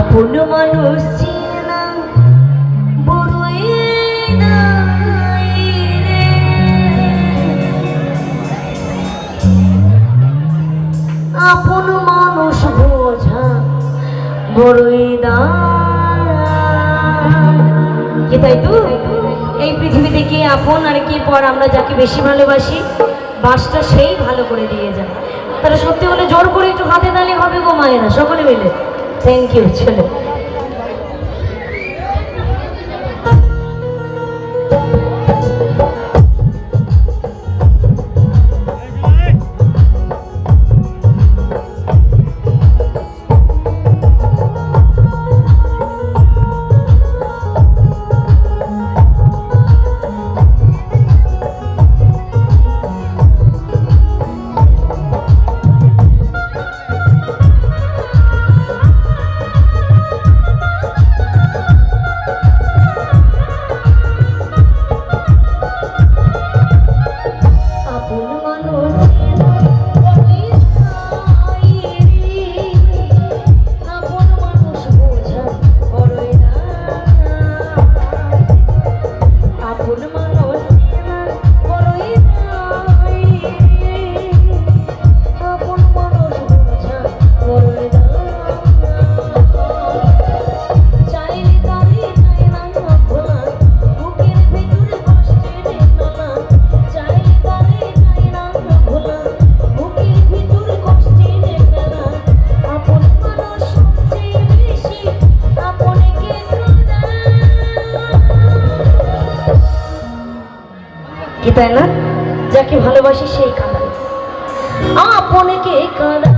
আপন মানুষ ছিলাম বড়ই আপন মানুষ বোঝা বড়ই কি তাই তো? এই পৃথিবীতে কে আপন আর কে পর আমরা যাকে বেশি ভালোবাসি, বাসটা সেই ভালো করে দিয়ে যায়। তারা সত্যি হলে জোর করে একটু হাতে তালে হবে গো মায়েরা, সকলে মিলে। Thank you, Chulu. কি তাই না? যাকে ভালোবাসি সেই কাঁদা আপনাকে কাঁদা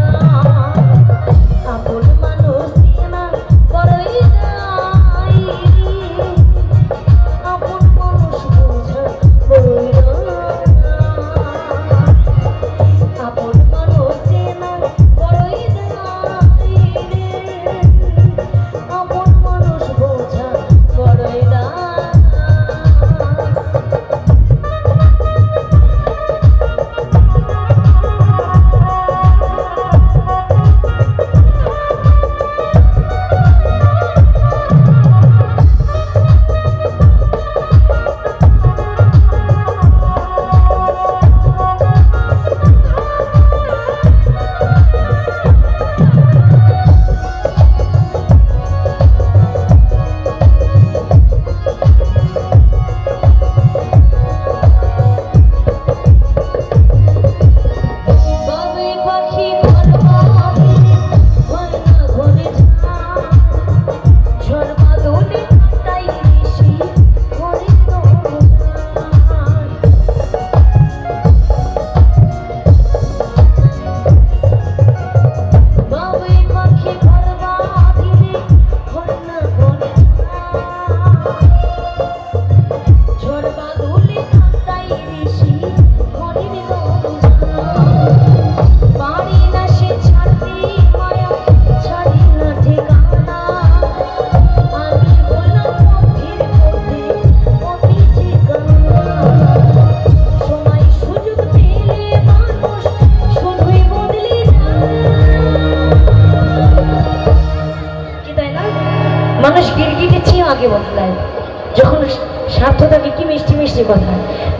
কথা।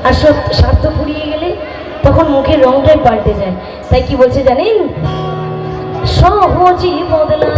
আর সব স্বার্থ ফুরিয়ে গেলে তখন মুখের রংটাই পাল্টে যায়। তাই কি বলছে জানেন? সহজে বদলা